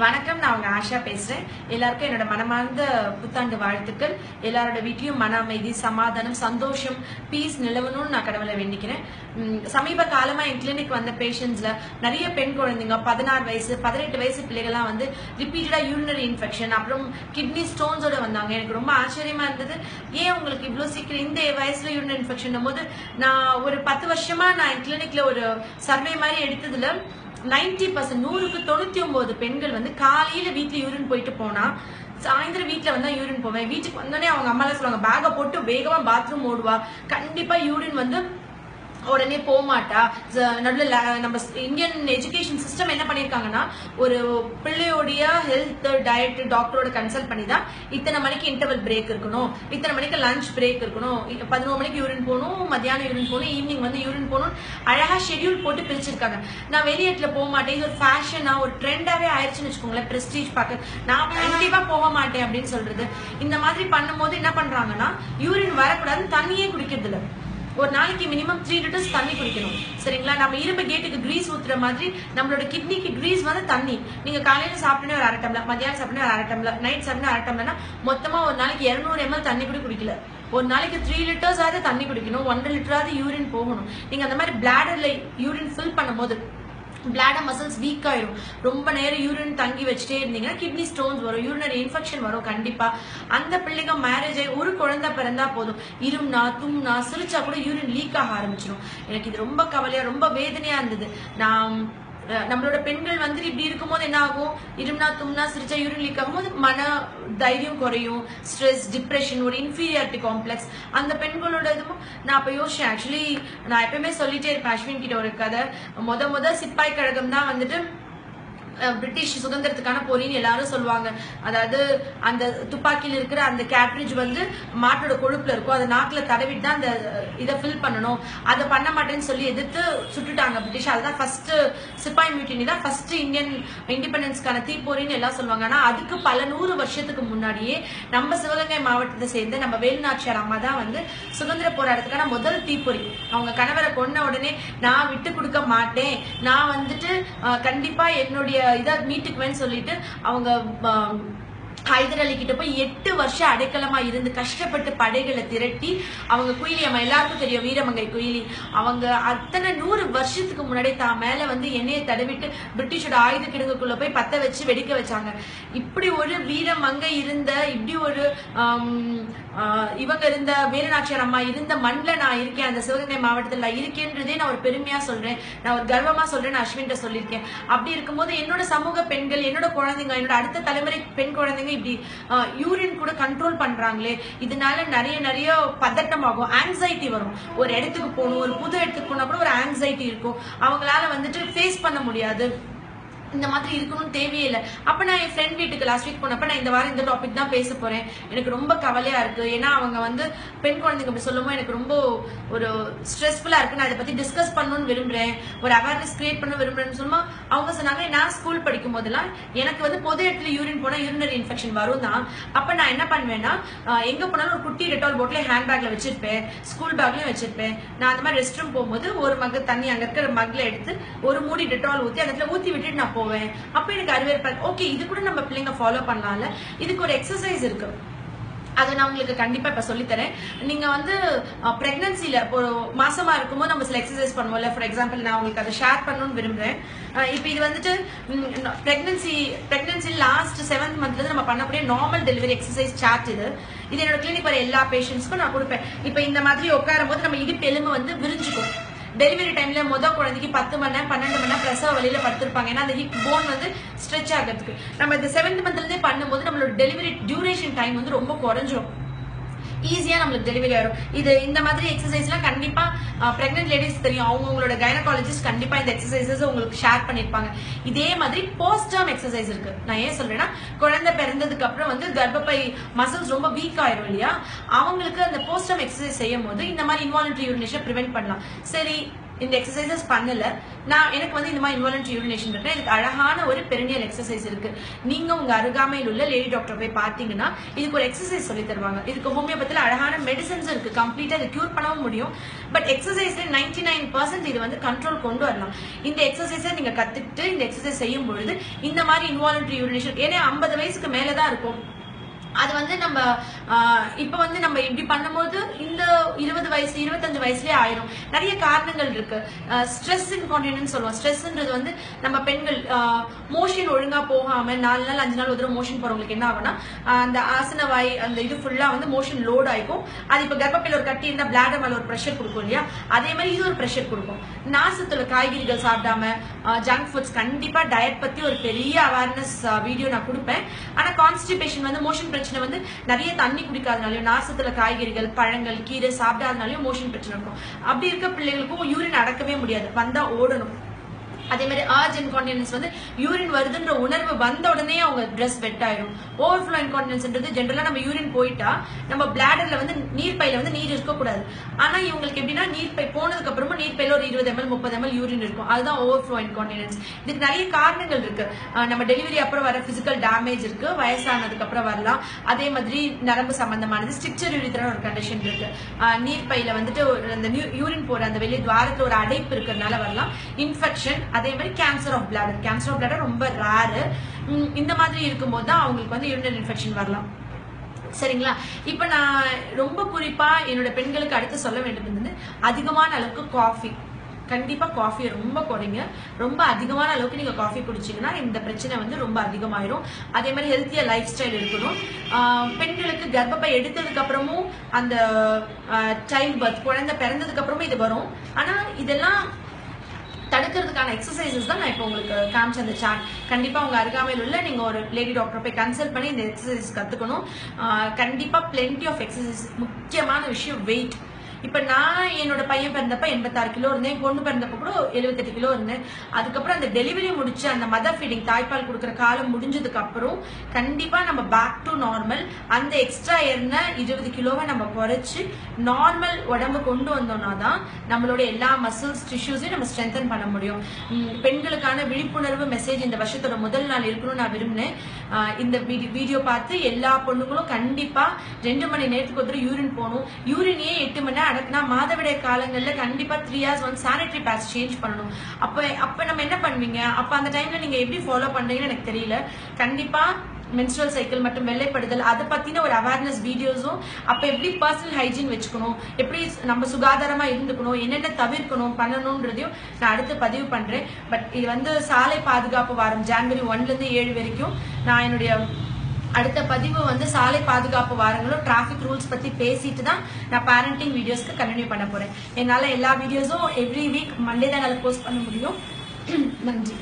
வணக்கம் நான் உங்க ஆஷா பேசுறேன். எல்லாருக்கும் என்னோட மனமார்ந்த புத்தாண்டு வாழ்த்துக்கள். எல்லாரோட வீட்லயும் மன அமைதி சமாதானம் சந்தோஷம் பீஸ் நிலவணும்னு நான் கடவுளை வேண்டிக்கிறேன். சமீப காலமா என் கிளினிக் வந்த பேஷண்ட்ஸ்ல நிறைய பெண் குழந்தைங்க பதினாறு வயசு பதினெட்டு வயசு பிள்ளைகள்லாம் வந்து ரிப்பீட்டடா யூரினரி இன்ஃபெக்ஷன் அப்புறம் கிட்னி ஸ்டோன்ஸோட வந்தாங்க. எனக்கு ரொம்ப ஆச்சரியமா இருந்தது. ஏன் உங்களுக்கு இவ்வளவு சீக்கிரம் இந்த வயசுல யூரினரி இன்ஃபெக்ஷன் போது நான் ஒரு பத்து வருஷமா நான் என் கிளினிக்ல ஒரு சர்வே மாதிரி எடுத்ததுல நைன்டி பர்சன்ட் நூறுக்கு தொண்ணூற்றி ஒம்பது பெண்கள் வந்து காலையில் வீட்டில் யூரின் போயிட்டு போனால் சாயந்தரம் வீட்டில் வந்தால் யூரின் போவேன். வீட்டுக்கு வந்தோடனே அவங்க அம்மாலாம் சொல்லுவாங்க பேகை போட்டு வேகமாக பாத்ரூம் ஓடுவா. கண்டிப்பாக யூரின் வந்து உடனே போக மாட்டா நடுவில் நம்ம இந்தியன் எஜுகேஷன் சிஸ்டம் என்ன பண்ணியிருக்காங்கன்னா ஒரு பிள்ளையோடைய ஹெல்த் டயட் டாக்டரோட கன்சல்ட் பண்ணி தான் இத்தனை மணிக்கு இன்டர்வல் பிரேக் இருக்கணும். இத்தனை மணிக்கு லஞ்ச் பிரேக் இருக்கணும். பதினோரு மணிக்கு யூரின் போகணும் மத்தியானம் யூரின் போகணும் ஈவினிங் வந்து யூரின் போகணும் அழகாக ஷெடியூல் போட்டு பிரிச்சிருக்காங்க. நான் வெளியேட்டில் போக மாட்டேன் இது ஒரு ஃபேஷனாக ஒரு ட்ரெண்டாகவே ஆயிடுச்சுன்னு வச்சுக்கோங்களேன் ப்ரெஸ்டீஜ் பார்க்க. நான் கண்டிப்பாக போக மாட்டேன் அப்படின்னு சொல்றது. இந்த மாதிரி பண்ணும்போது என்ன பண்ணுறாங்கன்னா யூரின் வரக்கூடாதுன்னு தண்ணியே குடிக்கிறது இல்லை ஒரு நாளைக்கு மினிமம் த்ரீ லிட்டர்ஸ் தண்ணி குடிக்கணும். சரிங்களா? நம்ம இரும்பு கேட்டுக்கு கிரீஸ் ஊத்துற மாதிரி நம்மளோட கிட்னிக்கு கிரீஸ் வந்து தண்ணி. நீங்க காலையில சாப்பிட்டே ஒரு அரை டம்ளர் மதியானம் சாப்பிட்டே ஒரு அரை டம்ளர் நைட் சாப்பிட்டே அரை டம்ளர்னா மொத்தமா ஒரு நாளைக்கு 200 எம்எல் தண்ணி கூட குடிக்கல. ஒரு நாளைக்கு த்ரீ லிட்டர்ஸ் ஆவது தண்ணி குடிக்கணும். ஒன்றரை லிட்டராவது யூரின் போகணும். நீங்க அந்த மாதிரி பிளாடர்ல யூரின் ஃபில் பண்ணும் போது பிளாடர் மசில்ஸ் வீக் ஆயிடும். ரொம்ப நேரம் யூரின் தங்கி வச்சுட்டே இருந்தீங்கன்னா கிட்னி ஸ்டோன்ஸ் வரும் யூரினரி இன்ஃபெக்ஷன் வரும் கண்டிப்பா. அந்த பிள்ளைங்க மேரேஜ் ஆகி ஒரு குழந்தை பிறந்தா போதும். இரும்னா தும்னா சிரிச்சா கூட யூரின் லீக் ஆக ஆரம்பிச்சிடும் எனக்கு இது ரொம்ப கவலையா ரொம்ப வேதனையா இருந்தது. நான் நம்மளோட பெண்கள் வந்துட்டு இப்படி இருக்கும்போது என்ன ஆகும்? இரும்னா தும்னா சிரிச்சா யூரின் லீக் ஆகும்போது மன தைரியம் குறையும் ஸ்ட்ரெஸ் டிப்ரெஷன் ஒரு இன்ஃபீரியாரிட்டி காம்ப்ளெக்ஸ் அந்த பெண்களோட இதுவும் நான் அப்ப யோசிச்சேன். ஆக்சுவலி நான் எப்பயுமே சொல்லிட்டே இருப்பேன் அஸ்வின் கிட்ட ஒரு கதை. மொத மொத சிப்பாய் கழகம் தான் வந்துட்டு பிரிட்டிஷ் சுதந்திரத்துக்கான போரின்னு எல்லாரும் சொல்லுவாங்க. அதாவது அந்த துப்பாக்கியில் இருக்கிற அந்த கேட்ரிட்ஜ் வந்து மாட்டோட கொழுப்புல இருக்கும். அதை நாக்கில் தடவிட்டு தான் அந்த இதை ஃபில் பண்ணணும். அதை பண்ண மாட்டேன்னு சொல்லி எதிர்த்து சுட்டுட்டாங்க பிரிட்டிஷ் அதுதான் ஃபர்ஸ்ட் சிப்பாய் மியூட்டினி தான் ஃபர்ஸ்ட் இந்தியன் இண்டிபெண்டன்ஸ்க்கான தீப்போரின்னு எல்லாம் சொல்லுவாங்க. ஆனால் அதுக்கு பல நூறு வருஷத்துக்கு முன்னாடியே நம்ம சிவகங்கை மாவட்டத்தை சேர்ந்த நம்ம வேலுநாச்சியார் அம்மா தான் வந்து சுதந்திர போராட்டத்துக்கான முதல் தீப்பொறி. அவங்க கணவரை கொன்ன உடனே நான் விட்டு கொடுக்க மாட்டேன். நான் வந்துட்டு கண்டிப்பா என்னுடைய இதை மீட்டுக்குவேன்னு சொல்லிட்டு அவங்க ஹைதர் அலி கிட்ட போய் எட்டு வருஷம் அடைக்கலமா இருந்து கஷ்டப்பட்டு படைகளை திரட்டி அவங்க குயிலி அம்மா எல்லாருக்கும் தெரியும் வீரமங்கை குயிலி. அவங்க அத்தனை நூறு வருஷத்துக்கு முன்னாடி தான் மேல வந்து எண்ணெயை தடவிட்டு பிரிட்டிஷோட ஆயுத கிடங்குக்குள்ள போய் பத்த வச்சு வெடிக்க வச்சாங்க. இப்படி ஒரு வீரமங்கை இருந்த இப்படி ஒரு இவங்க இருந்த வீரநாச்சியார் அம்மா இருந்த மண்ணில் நான் இருக்கேன் அந்த சிவகங்கை மாவட்டத்தில் நான் இருக்கேன்றதே நான் ஒரு பெருமையா சொல்றேன். நான் ஒரு கர்வமா சொல்றேன் நான் அஸ்வின்ட்ட சொல்லியிருக்கேன். அப்படி இருக்கும்போது என்னோட சமூக பெண்கள் என்னோட குழந்தைங்க என்னோட அடுத்த தலைமுறை பெண் குழந்தைங்க இப்படி யூரின் கூட கண்ட்ரோல் பண்றாங்களே இதனால நிறைய நிறைய பதட்டம் ஆகும் ஆங்ஸைட்டி வரும். ஒரு இடத்துக்கு போகணும் ஒரு புது இடத்துக்கு போனா கூட ஒரு ஆங்ஸைட்டி இருக்கும். அவங்களால வந்துட்டு ஃபேஸ் பண்ண முடியாது. இந்த மாதிரி இருக்கணும்னு தேவையே இல்லை. அப்ப நான் என் ஃப்ரெண்ட் வீட்டுக்கு லாஸ்ட் வீக் போனப்ப நான் இந்த வாரம் இந்த டாபிக் தான் பேச போறேன். எனக்கு ரொம்ப கவலையா இருக்கு. ஏன்னா அவங்க வந்து பெண் குழந்தைங்க அப்படி சொல்லும்போது எனக்கு ரொம்ப ஒரு ஸ்ட்ரெஸ்ஃபுல்லா இருக்கு. நான் இதை பத்தி டிஸ்கஸ் பண்ணணும்னு விரும்புறேன். ஒரு அவேர்னஸ் கிரியேட் பண்ண விரும்புறேன்னு சொல்லுமா அவங்க சொன்னாங்க நான் ஸ்கூல் படிக்கும் போதெல்லாம் எனக்கு வந்து பொது இடத்துல யூரின் போனா யூரினரி இன்ஃபெக்ஷன் வரும் தான். அப்ப நான் என்ன பண்ணுவேன்னா எங்கே எங்க போனாலும் ஒரு குட்டி டெட்டால் போட்டில் ஹேண்ட் பேக்ல வச்சிருப்பேன். ஸ்கூல் பேக்லயும் வச்சிருப்பேன். நான் அந்த மாதிரி ரெஸ்ட் ரூம் போகும்போது ஒரு மக தண்ணி அங்க இருக்கிற மக்ல எடுத்து ஒரு மூடி டெட்டால் ஊத்தி அந்த இடத்துல ஊத்தி விட்டுட்டு நான் போவேன் போவேன். அப்ப எனக்கு அறிவேற்பேன் ஓகே இது கூட நம்ம பிள்ளைங்க ஃபாலோ பண்ணலாம்ல. இதுக்கு ஒரு எக்ஸசைஸ் இருக்கு. அதை நான் உங்களுக்கு கண்டிப்பா இப்ப சொல்லித் தரேன் நீங்க வந்து பிரெக்னன்சில ஒரு மாசமா இருக்கும்போது நம்ம சில எக்ஸசைஸ் பண்ணுவோம்ல. ஃபார் எக்ஸாம்பிள் நான் உங்களுக்கு அதை ஷேர் பண்ணணும்னு விரும்புறேன். இப்போ இது வந்துட்டு பிரெக்னன்சி பிரெக்னன்சி லாஸ்ட் செவன்த் மந்த்ல இருந்து நம்ம பண்ணக்கூடிய நார்மல் டெலிவரி எக்ஸசைஸ் சார்ட் இது. இது என்னோட கிளினிக் வர எல்லா பேஷண்ட்ஸ்க்கும் நான் கொடுப்பேன். இப்போ இந்த மாதிரி உட்காரும் போது நம்ம இடுப்பு எலும்பு வந்து விரிஞ்சுக்கும். டெலிவரி டைம்ல முத குழந்தைக்கு பத்து மணி நேரம் பன்னெண்டு மணி நேரம் பிரசவ வழியில படுத்திருப்பாங்க. ஏன்னா அந்த ஹிப் போன் வந்து ஸ்ட்ரெச் ஆகிறதுக்கு. நம்ம இந்த செவன்த் மந்த்லேருந்தே பண்ணும்போது நம்மளோட டெலிவரி டியூரேஷன் டைம் வந்து ரொம்ப குறைஞ்சிரும். ஈஸியா நம்மளுக்கு டெலிவரி ஆயிரும். இது இந்த மாதிரி எக்ஸசைஸ்லாம் கண்டிப்பா பிரெக்னென்ட் லேடிஸ் தெரியும். அவங்க உங்களோட கைனகாலஜிஸ்ட் கண்டிப்பா இந்த எக்ஸசைசஸ் உங்களுக்கு ஷேர் பண்ணிருப்பாங்க. இதே மாதிரி போஸ்ட் டேர்ம் எக்ஸசைஸ் இருக்கு. நான் ஏன் சொல்றேன்னா குழந்தை பிறந்ததுக்கு அப்புறம் வந்து கர்ப்பப்பை மசில்ஸ் ரொம்ப வீக் ஆயிரும் இல்லையா? அவங்களுக்கு அந்த போஸ்ட் டேர்ம் எக்ஸசைஸ் செய்யும் போது இந்த மாதிரி இன்வாலன்ட்ரி யூரினேஷன் ப்ரிவென்ட் பண்ணலாம். சரி இந்த எக்ஸசைசஸ் பண்ணல. நான் எனக்கு வந்து இந்த மாதிரி இன்வாலன்ட்ரி யூரினேஷன் இருக்கு. இதுக்கு அழகான ஒரு பெரினியல் எக்ஸசைஸ் இருக்கு. நீங்க உங்க அருகாமையில் உள்ள லேடி டாக்டர் போய் பார்த்தீங்கன்னா இதுக்கு ஒரு எக்ஸசைஸ் சொல்லி தருவாங்க. இதுக்கு ஹோமியோபதியில் அழகான மெடிசன்ஸ் இருக்கு. கம்ப்ளீட்டா இது கியூர் பண்ணவும் முடியும். பட் எக்ஸசைஸ்ல நைன்டி நைன் பர்சன்ட் இது வந்து கண்ட்ரோல் கொண்டு வரலாம். இந்த எக்ஸசைஸை நீங்க கத்துக்கிட்டு இந்த எக்ஸசைஸ் செய்யும் பொழுது இந்த மாதிரி இன்வாலன்ட்ரி யூரினேஷன் ஏன்னா ஐம்பது வயசுக்கு மேலதான் இருக்கும். அது வந்து நம்ம இப்ப வந்து நம்ம இப்படி பண்ணும்போது இந்த இருபது வயசு இருபத்தஞ்சு வயசுலயே ஆயிரும். நிறைய காரணங்கள் இருக்கு. ஸ்ட்ரெஸ் இன்கான்டினன்ஸ் சொல்லுவோம். ஸ்ட்ரெஸ்ன்றது வந்து நம்ம பெண்கள் மோஷன் ஒழுங்கா போகாம நாலு நாள் அஞ்சு நாள் ஒரு தடவை மோஷன் போறவங்களுக்கு என்ன ஆகும்னா அந்த ஆசன வாய் அந்த இது ஃபுல்லா வந்து மோஷன் லோட் ஆயிக்கும். அது இப்ப கர்ப்பப்பையில் ஒரு கட்டி இருந்தா பிளாடர் மேல ஒரு ப்ரெஷர் கொடுக்கும் இல்லையா? அதே மாதிரி இது ஒரு ப்ரெஷர் கொடுக்கும். நாசத்துல காய்கறிகள் சாப்பிடாம ஜங்க் ஃபுட்ஸ் கண்டிப்பா டயட் பத்தி ஒரு பெரிய அவேர்னஸ் வீடியோ நான் கொடுப்பேன். ஆனா கான்ஸ்டிபேஷன் வந்து மோஷன் பிரச்சனை வந்து நிறைய தண்ணி குடிக்காதனாலையும் நாசத்துல காய்கறிகள் பழங்கள் கீரை சாப்பிடாதனாலையும் மோஷன் பிரச்சனை இருக்கும் அப்படி இருக்க பிள்ளைகளுக்கும் யூரின் அடக்கவே முடியாது. வந்தா ஓடணும். அதே மாதிரி ஆர்ஜ் இன்கான்டினன்ஸ் வந்து யூரின் வருதுன்ற உணர்வு வந்த உடனே அவங்க ட்ரெஸ் வெட் ஆயிடும் ஓவர்ஃப்ளோ இன்கான்டினன்ஸ்ன்றது ஜென்ரலாக நம்ம யூரின் போயிட்டா நம்ம பிளாடர்ல வந்து நீர் வந்து நீர் இருக்கக்கூடாது ஆனால் இவங்களுக்கு எப்படின்னா நீர் பை போனதுக்கு அப்புறமா நீர் ஒரு இருபது எம்எல் முப்பது எம்எல் யூரின் இருக்கும். அதுதான் ஓவர்ஃப்ளோ இன்கான்டினன்ஸ் இதுக்கு நிறைய காரணங்கள் இருக்கு. நம்ம டெலிவரி அப்புறம் வர பிசிக்கல் டேமேஜ் இருக்கு. வயசானதுக்கு அப்புறம் வரலாம். அதே மாதிரி நரம்பு சம்பந்தமானது ஸ்டிக்சர் யூரித்ரான ஒரு கண்டிஷன் இருக்கு. அஹ் நீர் வந்துட்டு ஒரு அந்த யூரின் போற அந்த வெளியே துவாரத்தில் ஒரு அடைப்பு இருக்கிறதுனால வரலாம். இன்ஃபெக்ஷன் அதே மாதிரி cancer of bladder cancer of bladder ரொம்ப ரேரு இந்த மாதிரி இருக்கும்போது தான் அவங்களுக்கு வந்து யூரினரி இன்ஃபெக்ஷன் வரலாம். சரிங்களா? இப்போ நான் ரொம்ப குறிப்பாக என்னோட பெண்களுக்கு அடுத்து சொல்ல வேண்டியது வந்து அதிகமான அளவுக்கு காஃபி கண்டிப்பாக காஃபியை ரொம்ப குறைங்க. ரொம்ப அதிகமான அளவுக்கு நீங்கள் காஃபி குடிச்சிங்கன்னா இந்த பிரச்சனை வந்து ரொம்ப அதிகமாயிரும். அதே மாதிரி ஹெல்த்தியாக லைஃப் ஸ்டைல் இருக்கணும். பெண்களுக்கு கர்ப்பப்பை எடுத்ததுக்கப்புறமும் அந்த சைல்ட் பர்த் குழந்தை பிறந்ததுக்கப்புறமும் இது வரும். ஆனால் இதெல்லாம் தடுக்கிறதுக்கான எக்ஸசைசஸ் தான் நான் இப்போ உங்களுக்கு காமிச்ச அந்த சாட் கண்டிப்பாக உங்கள் அருகாமையில் உள்ள நீங்கள் ஒரு லேடி டாக்டர் போய் கன்சல்ட் பண்ணி இந்த எக்ஸசைஸ் கற்றுக்கணும் கண்டிப்பாக பிளென்டி ஆஃப் எக்ஸசைஸ் முக்கியமான விஷயம் வெயிட் இப்ப நான் என்னோட பையன் பிறந்தப்ப எண்பத்தாறு கிலோ இருந்தேன் பொண்ணு பிறந்தப்ப கூட எழுபத்தெட்டு கிலோ இருந்தேன். அதுக்கப்புறம் அந்த டெலிவரி முடிச்சு அந்த மதர் ஃபீடிங் தாய்ப்பால் கொடுக்குற காலம் முடிஞ்சதுக்கு அப்புறம் கண்டிப்பா நம்ம பேக் டு நார்மல் அந்த எக்ஸ்ட்ரா ஏறின இருபது கிலோவை நம்ம குறைச்சு நார்மல் உடம்பு கொண்டு வந்தோம்னா தான் நம்மளோட எல்லா மசில்ஸ் டிஷ்யூஸையும் நம்ம ஸ்ட்ரென்தன் பண்ண முடியும். பெண்களுக்கான விழிப்புணர்வு மெசேஜ் இந்த வருஷத்தோட முதல் நாள் இருக்கணும்னு நான் விரும்பினேன். இந்த வீடியோ பார்த்து எல்லா பொண்ணுங்களும் கண்டிப்பா ரெண்டு மணி நேரத்துக்கு ஒரு யூரின் போகணும் யூரினையே எட்டு மணி நேரம் அடக்குனா மாதவிடைய காலங்களில் கண்டிப்பாக three hours one sanitary pads change பண்ணணும். அப்போ அப்போ நம்ம என்ன பண்ணுவீங்க? அப்போ அந்த டைமில் நீங்கள் எப்படி ஃபாலோ பண்ணுறீங்கன்னு எனக்கு தெரியல. கண்டிப்பாக மென்ஸ்ட்ரல் சைக்கிள் மற்றும் வெள்ளைப்படுதல் அதை பற்றின ஒரு அவேர்னஸ் வீடியோஸும் அப்போ எப்படி பர்சனல் ஹைஜீன் வச்சுக்கணும்? எப்படி நம்ம சுகாதாரமாக இருந்துக்கணும்? என்னென்ன தவிர்க்கணும்? பண்ணணுன்றதையும் நான் அடுத்து பதிவு பண்ணுறேன் பட் இது வந்து சாலை பாதுகாப்பு வாரம் ஜான்வரி ஒன்லேருந்து ஏழு வரைக்கும் நான் என்னுடைய அடுத்த பதிவு வந்து சாலை பாதுகாப்பு வாரங்களும் டிராஃபிக் ரூல்ஸ் பத்தி பேசிட்டு தான் நான் பேரண்டிங் வீடியோஸ்க்கு கண்டினியூ பண்ண போறேன். என்னால எல்லா வீடியோஸும் எவ்ரி வீக் மண்டே தான் போஸ்ட் பண்ண முடியும். நன்றி.